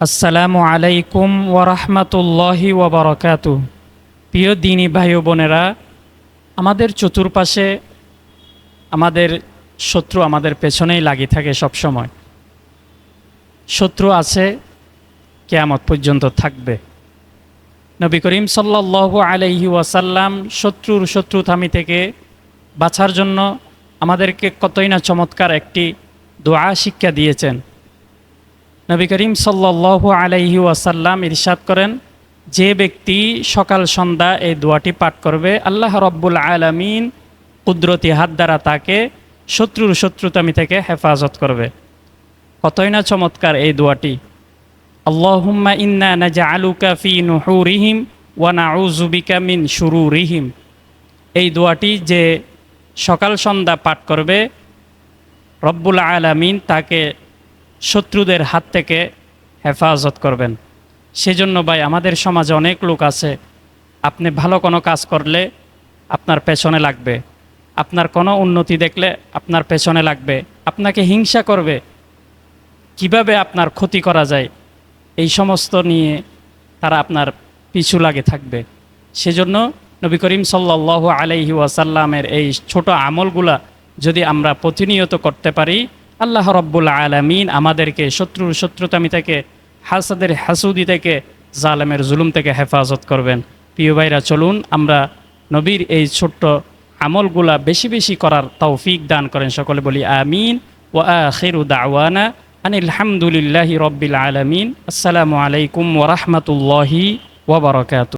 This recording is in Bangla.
আসসালামু আলাইকুম ওরহমতুল্লাহি ওবরকাতু প্রিয় দিনী ভাই বোনেরা, আমাদের চতুর্পাশে আমাদের শত্রু আমাদের পেছনেই লাগি থাকে সব সময় শত্রু আছে, কেয়ামত পর্যন্ত থাকবে। নবী করিম সাল্লাল্লাহু আলাইহি ওয়াসাল্লাম শত্রুর শত্রু থামি থেকে বাঁচার জন্য আমাদেরকে কতই না চমৎকার একটি দোয়া শিক্ষা দিয়েছেন। নবী করিম সাল্লাল্লাহু আলাইহি ওয়াসাল্লাম ইরশাদ করেন, যে ব্যক্তি সকাল, সন্ধ্যা এই দোয়াটি পাঠ করবে, আল্লাহ রব্বুল আলামিন কুদরতি হাত দ্বারা তাকে শত্রুর শত্রুতামি থেকে হেফাজত করবে। কতই না চমৎকার এই দোয়াটি। আল্লাহুম্মা ইন্না নাজআলুকা ফি নুহুরিহিম ওয়া নাউযু বিকা মিন শুরুরিহিম। এই দোয়াটি যে সকাল, সন্ধ্যা পাঠ করবে, রব্বুল আলামিন তাকে শত্রুদের হাত থেকে হেফাজত করবেন। সেজন্য ভাই, আমাদের সমাজে অনেক লোক আছে, আপনি ভালো কোনো কাজ করলে আপনার পেছনে লাগবে। আপনার কোনো উন্নতি দেখলে আপনার পেছনে লাগবে। আপনাকে হিংসা করবে। কীভাবে আপনার ক্ষতি করা যায়, এই সমস্ত নিয়ে তারা আপনার পিছু লাগে থাকবে। সেজন্য নবী করিম সাল্লাহ আলাইহি ওয়াসাল্লামের এই ছোট আমলগুলা যদি আমরা প্রতিনিয়ত করতে পারি আল্লাহ রব্বুল আলমিন আমাদেরকে শত্রুর শত্রুতামি থেকে, হাসাদের হাসুদি থেকে, জালেমের জুলুম থেকে হেফাজত করবেন। প্রিয় ভাইরা, চলুন আমরা নবীর এই ছোট্ট আমলগুলা বেশি বেশি করার তৌফিক দান করেন। সকলে বলি আমিন ও আখিরু দাওয়ানা আনিল হামদুলিল্লাহি রব্বিল আলমিন। আসসালামু আলাইকুম ওরহমতুল্লাহি ওবরকাত